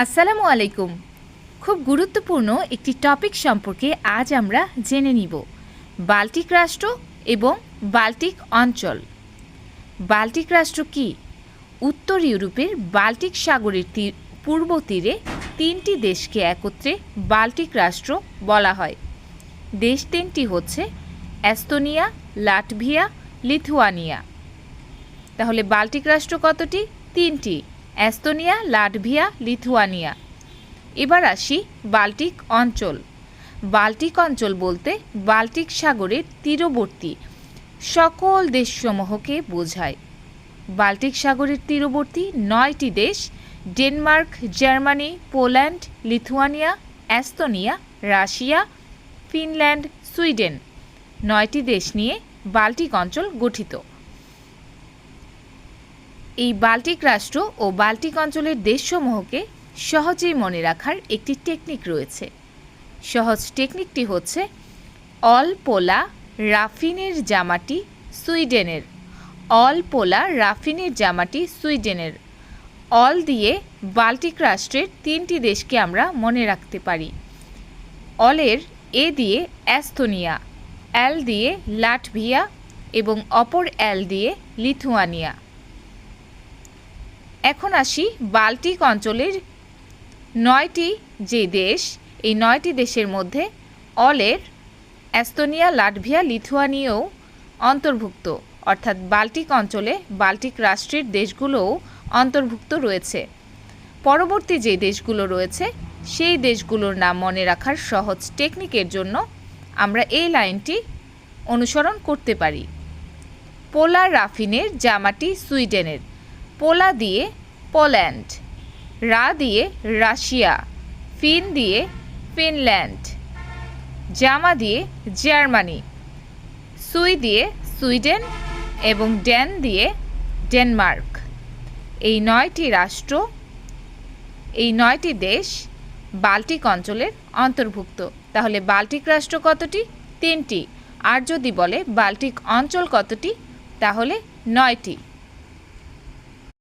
আসসালামু আলাইকুম। খুব গুরুত্বপূর্ণ একটি টপিক সম্পর্কে আজ আমরা জেনে নিব। বাল্টিক রাষ্ট্র এবং বাল্টিক অঞ্চল। বাল্টিক রাষ্ট্র কি? উত্তর ইউরোপের বাল্টিক সাগরের তীর, পূর্ব তীরে তিনটি দেশকে একত্রে বাল্টিক রাষ্ট্র বলা হয়। দেশ তিনটি হচ্ছে অ্যাস্তোনিয়া লাটভিয়া, লিথুয়ানিয়া। তাহলে বাল্টিক রাষ্ট্র কতটি? তিনটি। Estonia Latvia, Lithuania. এবার আসি বাল্টিক অঞ্চল। বাল্টিক অঞ্চল বলতে বাল্টিক সাগরের তীরবর্তী সকল দেশসমূহকে বোঝায়। বাল্টিক সাগরের তীরবর্তী নয়টি দেশ Denmark, Germany, Poland, Lithuania Estonia Russia, Finland, Sweden. নয়টি দেশ নিয়ে বাল্টিক অঞ্চল গঠিত। এই বাল্টিক রাষ্ট্র ও বাল্টিক অঞ্চলের দেশসমূহকে সহজেই মনে রাখার একটি টেকনিক রয়েছে। সহজ টেকনিকটি হচ্ছে অল পোলা রাফিনের জামাটি সুইডেনের। অল পোলা রাফিনের জামাটি সুইডেনের। অল দিয়ে বাল্টিক রাষ্ট্রের তিনটি দেশকে আমরা মনে রাখতে পারি। অলের এ দিয়ে অ্যাস্তোনিয়া, এল দিয়ে লাটভিয়া এবং অপর এল দিয়ে লিথুয়ানিয়া। এখন আসি বাল্টিক অঞ্চলের নয়টি যে দেশ, এই নয়টি দেশের মধ্যে অলের অ্যাস্তোনিয়া লাটভিয়া, লিথুয়ানিয়াও অন্তর্ভুক্ত। অর্থাৎ বাল্টিক অঞ্চলে বাল্টিক রাষ্ট্রের দেশগুলোও অন্তর্ভুক্ত রয়েছে। পরবর্তী যে দেশগুলো রয়েছে, সেই দেশগুলোর নাম মনে রাখার সহজ টেকনিকের জন্য আমরা এই লাইনটি অনুসরণ করতে পারি। পোলার রাফিনের জামাটি সুইডেনের। পোলা দিয়ে পোল্যান্ড, রা দিয়ে রাশিয়া, ফিন দিয়ে ফিনল্যান্ড, জামা দিয়ে জার্মানি, সুই দিয়ে সুইডেন এবং ড্যান দিয়ে ডেনমার্ক। এই নয়টি রাষ্ট্র, এই নয়টি দেশ বাল্টিক অঞ্চলের অন্তর্ভুক্ত। তাহলে বাল্টিক রাষ্ট্র কতটি? তিনটি। আর যদি বলে বাল্টিক অঞ্চল কতটি, তাহলে নয়টি।